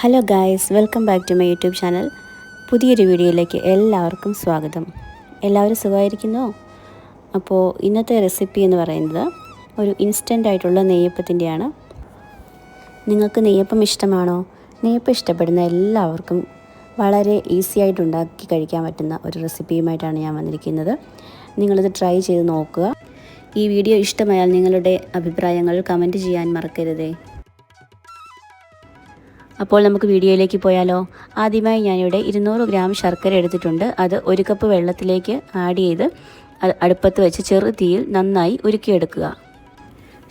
Hello guys welcome back to my YouTube channel പുതിയൊരു വീഡിയോയിലേക്ക് എല്ലാവർക്കും സ്വാഗതം. എല്ലാവരും സുഖമായിരിക്കുന്നോ? അപ്പോൾ ഇന്നത്തെ റെസിപ്പി എന്ന് പറയുന്നത് ഒരു ഇൻസ്റ്റന്റ് ആയിട്ടുള്ള നെയ്യപ്പത്തിന്റെയാണ്. നിങ്ങൾക്ക് നെയ്യപ്പം ഇഷ്ടമാണോ? നെയ്യപ്പം ഇഷ്ടപ്പെടുന്ന എല്ലാവർക്കും വളരെ ഈസി ആയിട്ട് ഉണ്ടാക്കി കഴിക്കാൻ പറ്റുന്ന ഒരു റെസിപ്പിയുമായിട്ടാണ് ഞാൻ വന്നിരിക്കുന്നത്. നിങ്ങളിത് ട്രൈ ചെയ്ത് നോക്കുക. ഈ വീഡിയോ ഇഷ്ടമായാൽ നിങ്ങളുടെ അഭിപ്രായങ്ങൾ കമന്റ് ചെയ്യാൻ മറക്കരുതേ. അപ്പോൾ നമുക്ക് വീഡിയോയിലേക്ക് പോയാലോ. ആദ്യമായി ഞാനിവിടെ ഇരുന്നൂറ് ഗ്രാം ശർക്കര എടുത്തിട്ടുണ്ട്. അത് ഒരു കപ്പ് വെള്ളത്തിലേക്ക് ആഡ് ചെയ്ത് അടുപ്പത്ത് വെച്ച് ചെറു തീയിൽ നന്നായി ഉരുക്കിയെടുക്കുക.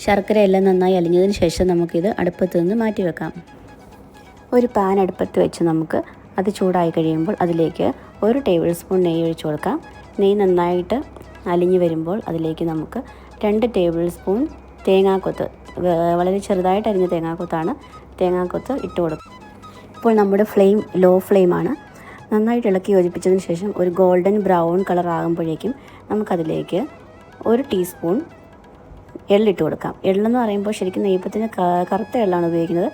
ശർക്കര എല്ലാം നന്നായി അലിഞ്ഞതിന് ശേഷം നമുക്കിത് അടുപ്പത്ത് നിന്ന് മാറ്റി വെക്കാം. ഒരു പാൻ അടുപ്പത്ത് വെച്ച് നമുക്ക് അത് ചൂടായി കഴിയുമ്പോൾ അതിലേക്ക് ഒരു ടേബിൾ സ്പൂൺ നെയ്യ് ഒഴിച്ചു കൊടുക്കാം. നെയ്യ് നന്നായിട്ട് അലിഞ്ഞു വരുമ്പോൾ അതിലേക്ക് നമുക്ക് രണ്ട് ടേബിൾ സ്പൂൺ തേങ്ങാക്കൊത്ത് വളരെ ചെറുതായിട്ട് അരിഞ്ഞ തേങ്ങാക്കൊത്താണ് തേങ്ങാക്കൊത്ത് ഇട്ട് കൊടുക്കും. ഇപ്പോൾ നമ്മുടെ ഫ്ലെയിം ലോ ഫ്ലെയിമാണ്. നന്നായിട്ട് ഇളക്കി യോജിപ്പിച്ചതിന് ശേഷം ഒരു ഗോൾഡൻ ബ്രൗൺ കളർ ആകുമ്പോഴേക്കും നമുക്കതിലേക്ക് ഒരു ടീസ്പൂൺ എള്ളിട്ട് കൊടുക്കാം. എള്ളെന്ന് പറയുമ്പോൾ ശരിക്കും നെയ്യപ്പത്തിന് കറുത്ത എള്ളാണ് ഉപയോഗിക്കുന്നത്.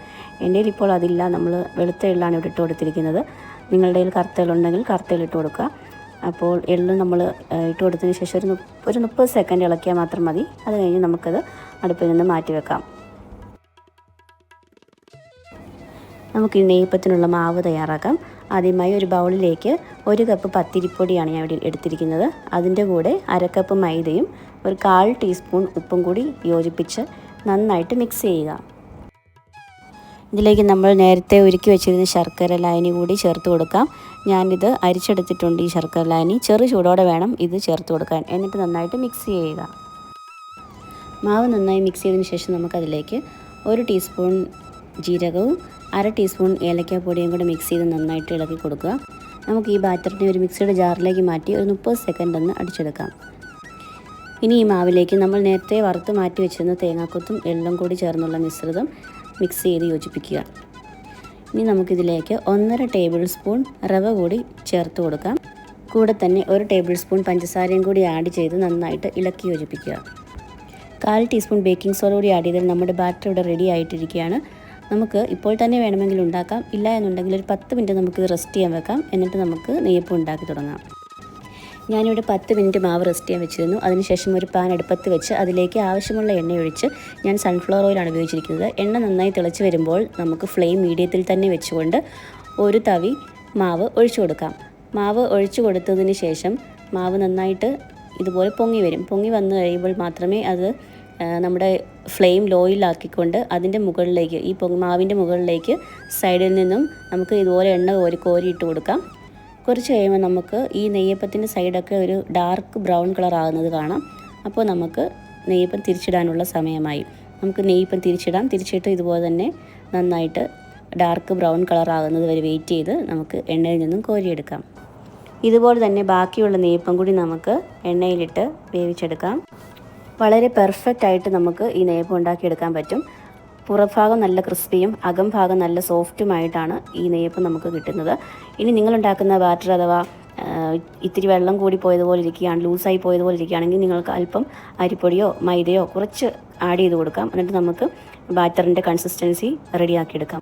എന്റെ ഇപ്പോൾ അതില്ല. നമ്മൾ വെളുത്ത എള്ളാണ് ഇവിടെ ഇട്ട് കൊടുത്തിരിക്കുന്നത്. നിങ്ങളുടെ കയ്യിൽ കറുത്ത എള്ളുണ്ടെങ്കിൽ കറുത്ത എള്ളിട്ട് കൊടുക്കുക. അപ്പോൾ എള്ള് നമ്മൾ ഇട്ട് കൊടുത്തതിന് ശേഷം ഒരു ഒരു മുപ്പത് സെക്കൻഡ് ഇളക്കിയാൽ മാത്രം മതി. അത് കഴിഞ്ഞ് നമുക്കത് അടുപ്പിൽ നിന്ന് മാറ്റി വെക്കാം. നമുക്ക് ഈ നെയ്യപ്പത്തിനുള്ള മാവ് തയ്യാറാക്കാം. ആദ്യമായി ഒരു ബൗളിലേക്ക് ഒരു കപ്പ് പത്തിരിപ്പൊടിയാണ് ഞാൻ ഇവിടെ എടുത്തിരിക്കുന്നത്. അതിന്റെ കൂടെ അരക്കപ്പ് മൈദയും ഒരു കാൽ ടീസ്പൂൺ ഉപ്പും കൂടി യോജിപ്പിച്ച് നന്നായിട്ട് മിക്സ് ചെയ്യുക. ഇതിലേക്ക് നമ്മൾ നേരത്തെ ഒരുക്കി വെച്ചിരുന്ന ശർക്കര ലായനി കൂടി ചേർത്ത് കൊടുക്കാം. ഞാനിത് അരിച്ചെടുത്തിട്ടുണ്ട് ഈ ശർക്കര ലായനി. ചെറു ചൂടോടെ വേണം ഇത് ചേർത്ത് കൊടുക്കാൻ. എന്നിട്ട് നന്നായിട്ട് മിക്സ് ചെയ്യുക. മാവ് നന്നായി മിക്സ് ചെയ്തതിന് ശേഷം നമുക്കതിലേക്ക് ഒരു ടീസ്പൂൺ ജീരകവും അര ടീസ്പൂൺ ഏലക്കാപ്പൊടിയും കൂടെ മിക്സ് ചെയ്ത് നന്നായിട്ട് ഇളക്കി കൊടുക്കുക. നമുക്ക് ഈ ബാറ്ററിനെ ഒരു മിക്സിയുടെ ജാറിലേക്ക് മാറ്റി ഒരു മുപ്പത് സെക്കൻഡ് ഒന്ന് അടിച്ചെടുക്കാം. ഇനി ഈ മാവിലേക്ക് നമ്മൾ നേരത്തെ വറുത്ത് മാറ്റി വെച്ചിരുന്ന തേങ്ങാക്കൊത്തും എള്ളും കൂടി ചേർന്നുള്ള മിശ്രിതം മിക്സ് ചെയ്ത് യോജിപ്പിക്കുക. ഇനി നമുക്കിതിലേക്ക് ഒന്നര ടേബിൾ സ്പൂൺ റവ കൂടി ചേർത്ത് കൊടുക്കാം. കൂടെ തന്നെ ഒരു ടേബിൾ സ്പൂൺ പഞ്ചസാരയും കൂടി ആഡ് ചെയ്ത് നന്നായിട്ട് ഇളക്കി യോജിപ്പിക്കുക. കാൽ ടീസ്പൂൺ ബേക്കിംഗ് സോഡ കൂടി ആഡ് ചെയ്താൽ നമ്മുടെ ബാറ്റർ ഇവിടെ റെഡി ആയിട്ടിരിക്കുകയാണ്. നമുക്ക് ഇപ്പോൾ തന്നെ വേണമെങ്കിൽ ഉണ്ടാക്കാം. ഇല്ല എന്നുണ്ടെങ്കിൽ ഒരു പത്ത് മിനിറ്റ് നമുക്ക് റെസ്റ്റ് ചെയ്യാൻ വെക്കാം. എന്നിട്ട് നമുക്ക് നെയ്യപ്പം ഉണ്ടാക്കി തുടങ്ങാം. ഞാനിവിടെ പത്ത് മിനിറ്റ് മാവ് റെസ്റ്റ് ചെയ്യാൻ വെച്ചിരുന്നു. അതിനുശേഷം ഒരു പാൻ അടുപ്പത്ത് വെച്ച് അതിലേക്ക് ആവശ്യമുള്ള എണ്ണ ഒഴിച്ച് ഞാൻ സൺഫ്ലവർ ഓയിലാണ് ഉപയോഗിച്ചിരിക്കുന്നത്. എണ്ണ നന്നായി തിളച്ച് വരുമ്പോൾ നമുക്ക് ഫ്ലെയിം മീഡിയത്തിൽ തന്നെ വെച്ചുകൊണ്ട് ഒരു തവി മാവ് ഒഴിച്ചു കൊടുക്കാം. മാവ് ഒഴിച്ചു കൊടുത്തതിന് ശേഷം മാവ് നന്നായിട്ട് ഇതുപോലെ പൊങ്ങി വരും. പൊങ്ങി വന്നു കഴിയുമ്പോൾ മാത്രമേ അത് നമ്മുടെ ഫ്ലെയിം ലോയിലാക്കിക്കൊണ്ട് അതിന്റെ മുകളിലേക്ക് ഈ മാവിന്റെ മുകളിലേക്ക് സൈഡിൽ നിന്നും നമുക്ക് ഇതുപോലെ എണ്ണ കോരി കോരി ഇട്ട് കൊടുക്കാം. കുറച്ച് കഴിയുമ്പോൾ നമുക്ക് ഈ നെയ്യപ്പത്തിന്റെ സൈഡൊക്കെ ഒരു ഡാർക്ക് ബ്രൗൺ കളർ ആകുന്നത് കാണാം. അപ്പോൾ നമുക്ക് നെയ്യപ്പം തിരിച്ചിടാനുള്ള സമയമായി. നമുക്ക് നെയ്യപ്പം തിരിച്ചിടാം. തിരിച്ചിട്ട് ഇതുപോലെ തന്നെ നന്നായിട്ട് ഡാർക്ക് ബ്രൗൺ കളർ ആകുന്നത് വരെ വെയിറ്റ് ചെയ്ത് നമുക്ക് എണ്ണയിൽ നിന്നും കോരിയെടുക്കാം. ഇതുപോലെ തന്നെ ബാക്കിയുള്ള നെയ്യപ്പം കൂടി നമുക്ക് എണ്ണയിലിട്ട് വേവിച്ചെടുക്കാം. വളരെ പെർഫെക്റ്റ് ആയിട്ട് നമുക്ക് ഈ നെയ്യപ്പം ഉണ്ടാക്കിയെടുക്കാൻ പറ്റും. പുറഭാഗം നല്ല ക്രിസ്പിയും അകം ഭാഗം നല്ല സോഫ്റ്റുമായിട്ടാണ് ഈ നെയ്യപ്പം നമുക്ക് കിട്ടുന്നത്. ഇനി നിങ്ങളുണ്ടാക്കുന്ന ബാറ്റർ അഥവാ ഇത്തിരി വെള്ളം കൂടി പോയതുപോലെ ഇരിക്കുകയാണ് ലൂസായി പോയതുപോലെ ഇരിക്കുകയാണെങ്കിൽ നിങ്ങൾക്ക് അല്പം അരിപ്പൊടിയോ മൈദയോ കുറച്ച് ആഡ് ചെയ്ത് കൊടുക്കാം. എന്നിട്ട് നമുക്ക് ബാറ്ററിന്റെ കൺസിസ്റ്റൻസി റെഡിയാക്കിയെടുക്കാം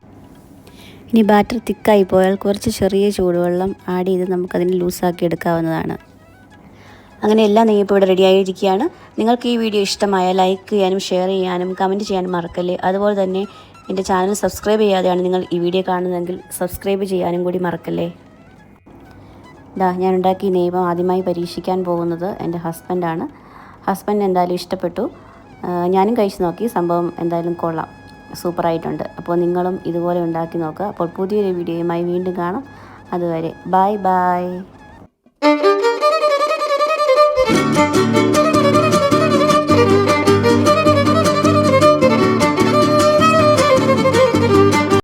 ഇനി ബാറ്റർ തിക്കായി പോയാൽ കുറച്ച് ചെറിയ ചൂടുവെള്ളം ആഡ് ചെയ്ത് നമുക്കതിന് ലൂസാക്കി എടുക്കാവുന്നതാണ്. അങ്ങനെ എല്ലാം നെയ്യപ്പം ഇവിടെ റെഡി ആയിരിക്കുകയാണ്. നിങ്ങൾക്ക് ഈ വീഡിയോ ഇഷ്ടമായ ലൈക്ക് ചെയ്യാനും ഷെയർ ചെയ്യാനും കമന്റ് ചെയ്യാനും മറക്കല്ലേ? അതുപോലെ തന്നെ എന്റെ ചാനൽ സബ്സ്ക്രൈബ് ചെയ്യാതെയാണ് നിങ്ങൾ ഈ വീഡിയോ കാണുന്നതെങ്കിൽ സബ്സ്ക്രൈബ് ചെയ്യാനും കൂടി മറക്കല്ലേ? ഇതാ ഞാൻ ഉണ്ടാക്കിയ നെയ്മം ആദ്യമായി പരീക്ഷിക്കാൻ പോകുന്നത് എന്റെ ഹസ്ബൻഡാണ് ഹസ്ബൻഡ് എന്തായാലും ഇഷ്ടപ്പെട്ടു. ഞാനും കഴിച്ചു നോക്കി. സംഭവം എന്തായാലും കൊള്ളാം. സൂപ്പറായിട്ടുണ്ട് അപ്പോൾ നിങ്ങളും ഇതുപോലെ ഉണ്ടാക്കി നോക്കുക. അപ്പോൾ പുതിയൊരു വീഡിയോയുമായി വീണ്ടും കാണാം. അതുവരെ ബൈ thank you